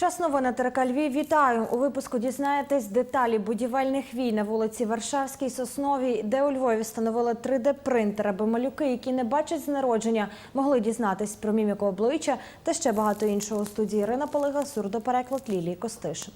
Час новини ТРК Львів. Вітаю! У випуску дізнаєтесь деталі будівельних війн на вулиці Варшавській, Сосновій, де у Львові встановили 3D-принтер, аби малюки, які не бачать з народження, могли дізнатись про міміку обличчя та ще багато іншого у студії Ірина Полига, сурдопереклад Лілії Костишин.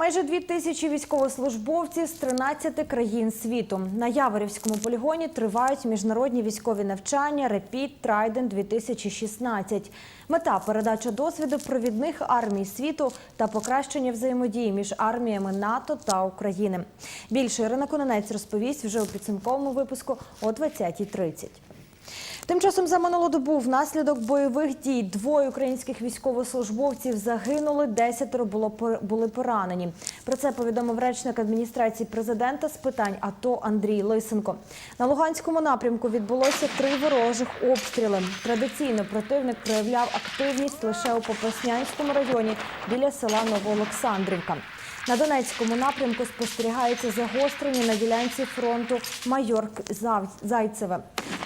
Майже дві тисячі військовослужбовців з 13 країн світу. На Яворівському полігоні тривають міжнародні військові навчання «Репіт Трайден 2016 Мета передача досвіду провідних армій світу та покращення взаємодії між арміями НАТО та України. Більше Ірина Кононець розповість вже у підсумковому випуску о 20.30. Тим часом за минулу добу внаслідок бойових дій двоє українських військовослужбовців загинули, десятеро було були поранені. Про це повідомив речник адміністрації президента з питань АТО Андрій Лисенко. На Луганському напрямку відбулося три ворожих обстріли. Традиційно противник проявляв активність лише у Попаснянському районі біля села Новоолександрівка. На Донецькому напрямку спостерігається загострення на ділянці фронту Майорк Зайцеве.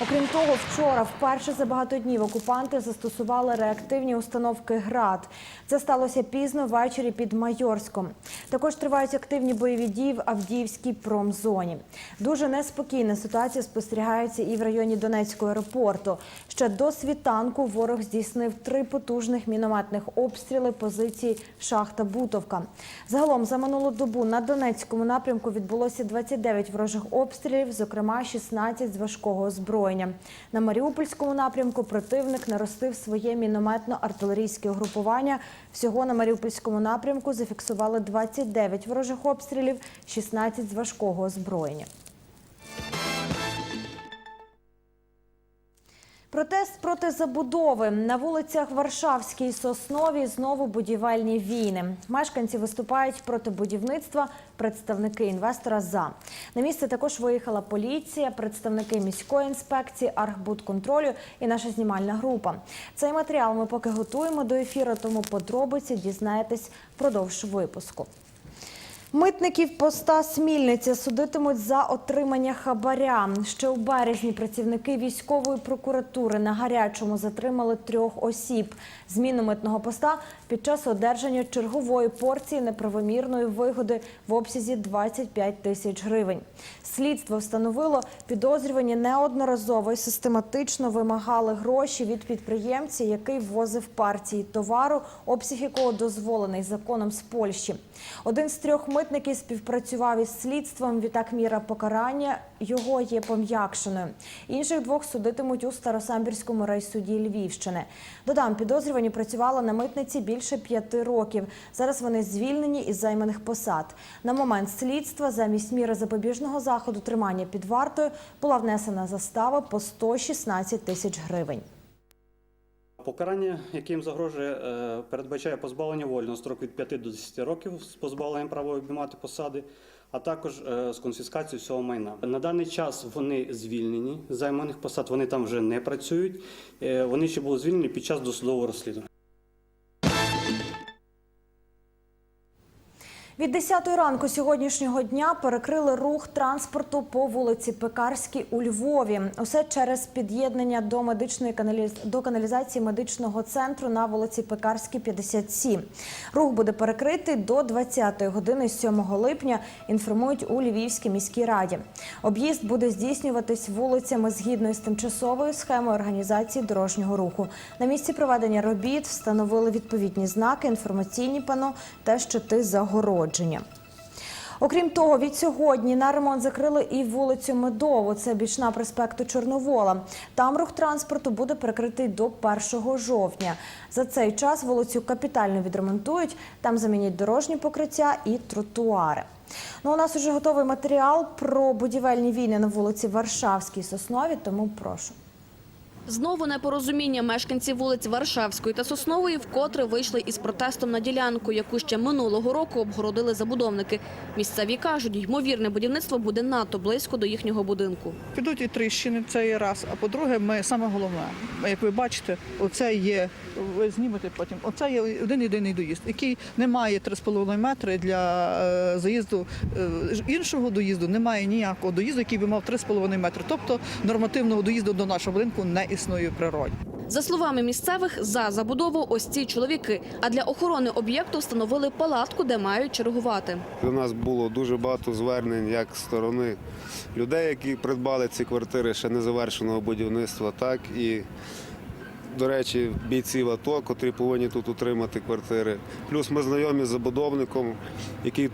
Окрім того, вчора вперше за багато днів окупанти застосували реактивні установки ГРАД. Це сталося пізно ввечері під Майорськом. Також тривають активні бойові дії в Авдіївській промзоні. Дуже неспокійна ситуація спостерігається і в районі Донецького аеропорту. Ще до світанку ворог здійснив три потужних мінометних обстріли позиції шахта Бутовка. Загалом за минулу добу на Донецькому напрямку відбулося 29 ворожих обстрілів, зокрема 16 з важкого озброєння. На Маріупольському напрямку противник наростив своє мінометно-артилерійське угрупування. Всього на Маріупольському напрямку зафіксували 29 ворожих обстрілів, 16 з важкого озброєння. Протест проти забудови на вулицях Варшавській і Сосновій знову будівельні війни. Мешканці виступають проти будівництва, представники інвестора за. На місце також виїхала поліція, представники міської інспекції, архбудконтролю і наша знімальна група. Цей матеріал ми поки готуємо до ефіру, тому подробиці дізнаєтесь впродовж випуску. Митників поста Смільниця судитимуть за отримання хабаря. Ще у березні працівники військової прокуратури на гарячому затримали трьох осіб. Зміну митного поста під час одержання чергової порції неправомірної вигоди в обсязі 25 тисяч гривень. Слідство встановило, підозрювані неодноразово і систематично вимагали гроші від підприємця, який ввозив партії товару, обсяг якого дозволений законом з Польщі. Один з трьох митників співпрацював із слідством. Відтак міра покарання його є пом'якшеною. Інших двох судитимуть у Старосамбірському райсуді Львівщини. Додам, підозрювані працювали на митниці більше п'яти років. Зараз вони звільнені із займаних посад. На момент слідства замість міри запобіжного заходу тримання під вартою була внесена застава по 116 тисяч гривень. Покарання, яким загрожує, е, передбачає позбавлення волі на строк від 5 до 10 років з позбавленням права обіймати посади, а також е, з конфіскацією всього майна. На даний час вони звільнені з займаних посад, вони там вже не працюють. Е, Вони ще були звільнені під час досудового розслідування. Від 10 ранку сьогоднішнього дня перекрили рух транспорту по вулиці Пекарській у Львові. Усе через під'єднання до медичної каналіз... до каналізації медичного центру на вулиці Пекарській, 57. Рух буде перекритий до 20-ї години 7 липня. Інформують у Львівській міській раді. Об'їзд буде здійснюватись вулицями згідно з тимчасовою схемою організації дорожнього руху. На місці проведення робіт встановили відповідні знаки, інформаційні пано та щити загородження. Окрім того, від сьогодні на ремонт закрили і вулицю Медову. Це бічна проспекту Чорновола. Там рух транспорту буде перекритий до 1 жовтня. За цей час вулицю капітально відремонтують. Там замінять дорожні покриття і тротуари. Ну, у нас уже готовий матеріал про будівельні війни на вулиці Варшавській Соснові, тому прошу. Знову непорозуміння мешканці вулиць Варшавської та Соснової вкотре вийшли із протестом на ділянку, яку ще минулого року обгородили забудовники. Місцеві кажуть, ймовірне будівництво буде надто близько до їхнього будинку. Підуть і тріщини цей раз. А по-друге, ми саме головне, як ви бачите, оце є. Ви знімете потім. Оце є один єдиний доїзд, який не має 3,5 метри для е, заїзду е, іншого доїзду. Немає ніякого доїзду, який би мав 3,5 метри. Тобто нормативного доїзду до нашого будинку не існує в природі. За словами місцевих, за забудову ось ці чоловіки. А для охорони об'єкту встановили палатку, де мають чергувати. До нас було дуже багато звернень як з сторони людей, які придбали ці квартири ще незавершеного будівництва, так і, до речі, бійців АТО, котрі повинні тут утримати квартири. Плюс ми знайомі з забудовником, який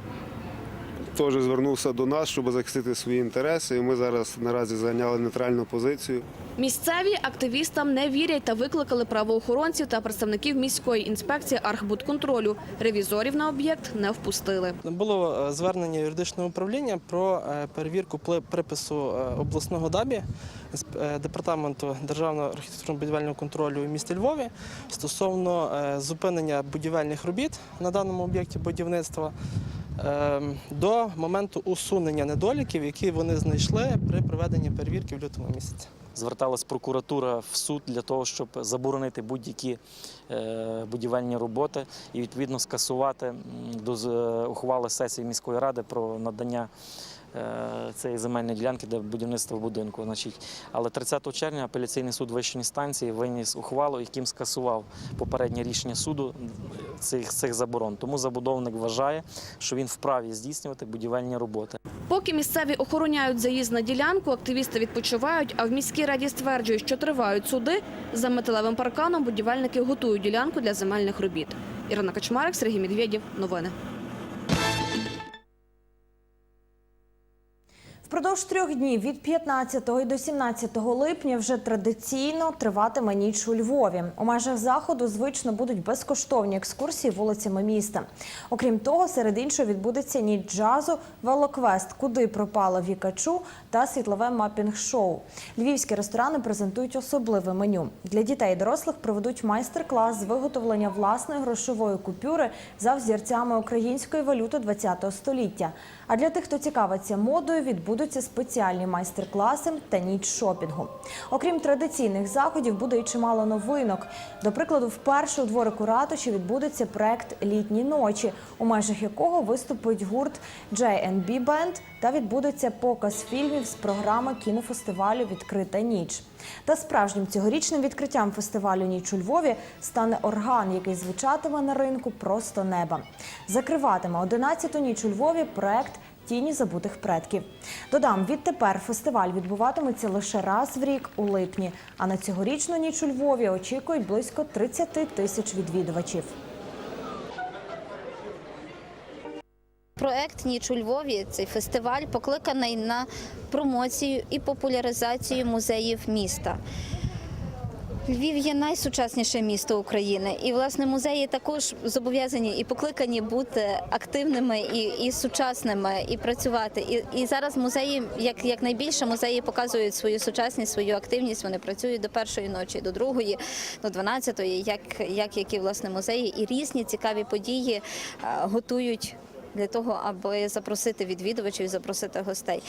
теж звернувся до нас, щоб захистити свої інтереси. І ми зараз наразі зайняли нейтральну позицію. Місцеві активістам не вірять та викликали правоохоронців та представників міської інспекції Архбудконтролю. Ревізорів на об'єкт не впустили. Було е, звернення юридичного управління про е, перевірку пли- припису е, обласного ДАБІ з департаменту державного архітектурно-будівельного контролю у місті Львові стосовно зупинення будівельних робіт на даному об'єкті будівництва до моменту усунення недоліків, які вони знайшли при проведенні перевірки в лютому місяці. зверталась прокуратура в суд для того, щоб заборонити будь-які е, будівельні роботи і відповідно скасувати до з- ухвали сесії міської ради про надання. Е, Цієї земельної ділянки для будівництва будинку. Значить, але 30 червня апеляційний суд вищої інстанції виніс ухвалу, яким скасував попереднє рішення суду цих, цих заборон. Тому забудовник вважає, що він вправі здійснювати будівельні роботи. Поки місцеві охороняють заїзд на ділянку, активісти відпочивають, а в міській раді стверджують, що тривають суди. За металевим парканом будівельники готують ділянку для земельних робіт. Ірина Качмарик, Сергій Медведєв. Новини. Впродовж трьох днів від 15 і до 17 липня вже традиційно триватиме ніч у Львові. У межах заходу звично будуть безкоштовні екскурсії вулицями міста. Окрім того, серед іншого відбудеться ніч джазу, велоквест, куди пропала Вікачу та світлове мапінг-шоу. Львівські ресторани презентують особливе меню. Для дітей і дорослих проведуть майстер-клас з виготовлення власної грошової купюри за взірцями української валюти ХХ століття. А для тих, хто цікавиться модою, відбудуться спеціальні майстер-класи та ніч шопінгу. Окрім традиційних заходів, буде і чимало новинок. До прикладу, вперше у дворику ратуші відбудеться проект Літні ночі, у межах якого виступить гурт J&B Band та відбудеться показ фільмів з програми кінофестивалю Відкрита ніч. Та справжнім цьогорічним відкриттям фестивалю Ніч у Львові стане орган, який звучатиме на ринку просто неба. Закриватиме 11-ту ніч у Львові проект Тіні забутих предків. Додам, відтепер фестиваль відбуватиметься лише раз в рік у липні. А на цьогорічну ніч у Львові очікують близько 30 тисяч відвідувачів. Проект Ніч у Львові цей фестиваль покликаний на промоцію і популяризацію музеїв міста. Львів є найсучасніше місто України, і власне музеї також зобов'язані і покликані бути активними і, і сучасними, і працювати. І, і зараз музеї, як, як найбільше, музеї показують свою сучасність, свою активність. Вони працюють до першої ночі, до другої, до дванадцятої, як, як які власне музеї, і різні цікаві події е, готують для того, аби запросити відвідувачів, запросити гостей.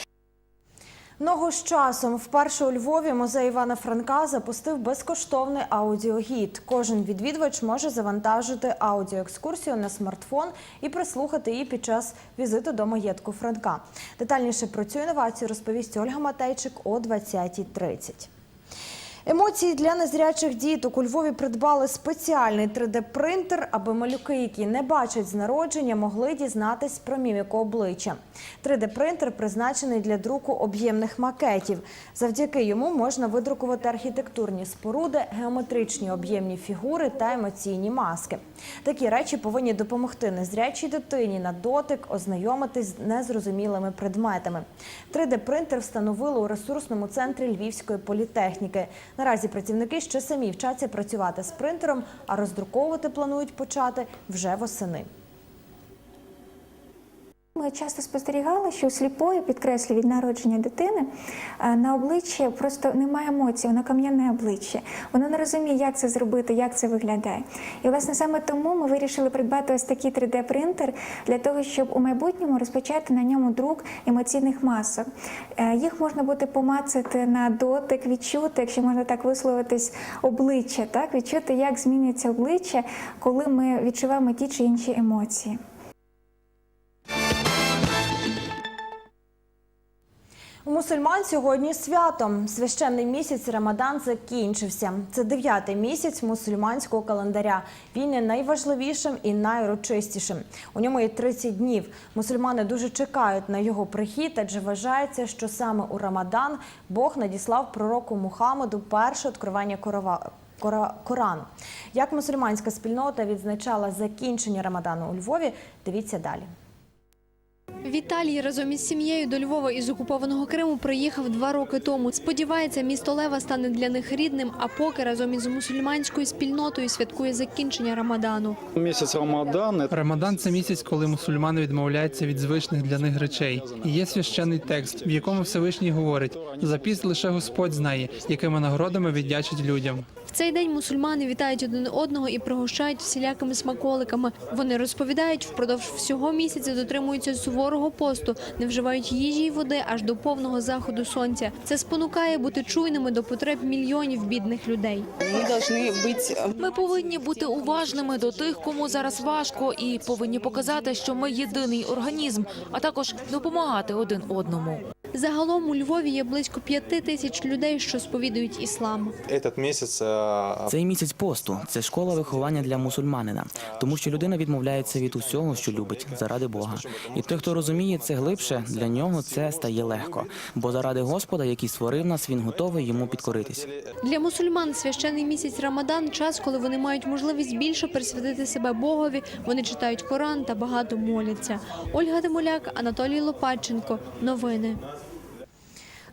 Ногу з часом вперше у Львові музей Івана Франка запустив безкоштовний аудіогід. Кожен відвідувач може завантажити аудіоекскурсію на смартфон і прислухати її під час візиту до маєтку Франка. Детальніше про цю інновацію розповість Ольга Матейчик о 20.30. Емоції для незрячих діток у Львові придбали спеціальний 3D-принтер, аби малюки, які не бачать з народження, могли дізнатись про міміку обличчя. 3D-принтер призначений для друку об'ємних макетів. Завдяки йому можна видрукувати архітектурні споруди, геометричні об'ємні фігури та емоційні маски. Такі речі повинні допомогти незрячій дитині на дотик ознайомитись з незрозумілими предметами. 3D-принтер встановили у ресурсному центрі Львівської політехніки. Наразі працівники ще самі вчаться працювати з принтером, а роздруковувати планують почати вже восени. Ми часто спостерігали, що у сліпої, підкреслю, від народження дитини е, на обличчі просто немає емоцій, воно кам'яне обличчя. Воно не розуміє, як це зробити, як це виглядає. І власне саме тому ми вирішили придбати ось такий 3D-принтер для того, щоб у майбутньому розпочати на ньому друк емоційних масок. Е, Їх можна буде помацати на дотик, відчути, якщо можна так висловитись, обличчя, так відчути, як змінюється обличчя, коли ми відчуваємо ті чи інші емоції. Мусульман сьогодні свято. Священний місяць Рамадан закінчився. Це дев'ятий місяць мусульманського календаря. Він є найважливішим і найурочистішим. У ньому є 30 днів. Мусульмани дуже чекають на його прихід, адже вважається, що саме у Рамадан Бог надіслав пророку Мухаммеду перше відкривання корова. Кора- Як мусульманська спільнота відзначала закінчення Рамадану у Львові, дивіться далі. Віталій разом із сім'єю до Львова із окупованого Криму приїхав два роки тому. Сподівається, місто Лева стане для них рідним, а поки разом із мусульманською спільнотою святкує закінчення Рамадану. Місяць Рамадан Рамадан це місяць, коли мусульмани відмовляються від звичних для них речей. І є священний текст, в якому Всевишній говорить: за піст лише Господь знає, якими нагородами віддячить людям. В цей день мусульмани вітають один одного і пригощають всілякими смаколиками. Вони розповідають, впродовж всього місяця дотримуються суворого посту, не вживають їжі й води аж до повного заходу сонця. Це спонукає бути чуйними до потреб мільйонів бідних людей. Ми повинні бути уважними до тих, кому зараз важко, і повинні показати, що ми єдиний організм, а також допомагати один одному. Загалом у Львові є близько п'яти тисяч людей, що сповідують іслам. Е, Цей місяць посту це школа виховання для мусульманина, тому що людина відмовляється від усього, що любить, заради Бога. І той, хто розуміє це глибше, для нього це стає легко. Бо заради Господа, який створив нас, він готовий йому підкоритись. Для мусульман священний місяць Рамадан час, коли вони мають можливість більше присвятити себе Богові. Вони читають Коран та багато моляться. Ольга Демоляк, Анатолій Лопатченко. Новини.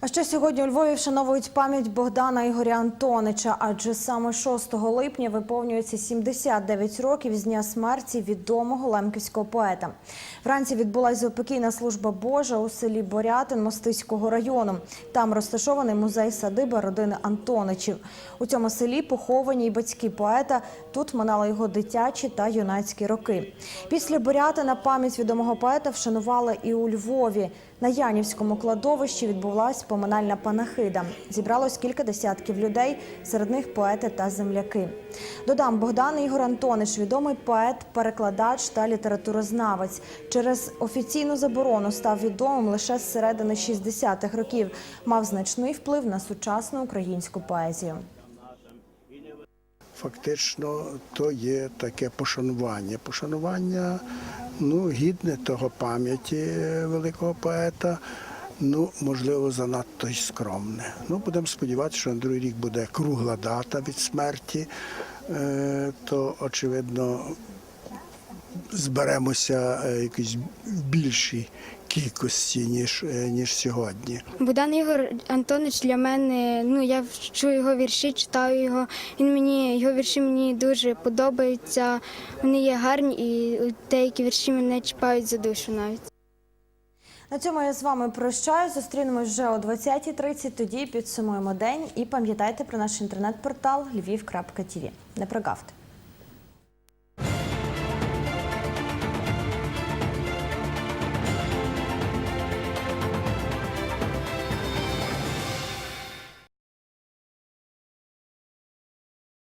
А ще сьогодні у Львові вшановують пам'ять Богдана Ігоря Антонича, адже саме 6 липня виповнюється 79 років з дня смерті відомого лемківського поета. Вранці відбулася заупокійна служба Божа у селі Борятин Мостиського району. Там розташований музей садиба родини Антоничів. У цьому селі поховані й батьки поета. Тут минали його дитячі та юнацькі роки. Після Борятина пам'ять відомого поета вшанували і у Львові. На Янівському кладовищі відбулася поминальна панахида. Зібралось кілька десятків людей, серед них поети та земляки. Додам, Богдан Ігор Антонич, відомий поет, перекладач та літературознавець. Через офіційну заборону став відомим лише з середини 60-х років. Мав значний вплив на сучасну українську поезію. Фактично, то є таке пошанування. Пошанування ну, гідне того пам'яті великого поета. Ну, можливо, занадто й скромне. Ну, будемо сподіватися, що на другий рік буде кругла дата від смерті, Е, то очевидно зберемося е, якось в більшій кількості, ніж, е, ніж сьогодні. Богдан Ігор Антонич для мене, ну я чую його вірші, читаю його. Він мені, його вірші мені дуже подобаються. Вони є гарні і деякі вірші мене чіпають за душу навіть. На цьому я з вами прощаюсь. Зустрінемось вже о 20.30. Тоді підсумуємо день і пам'ятайте про наш інтернет-портал lviv.tv. Не прогавте.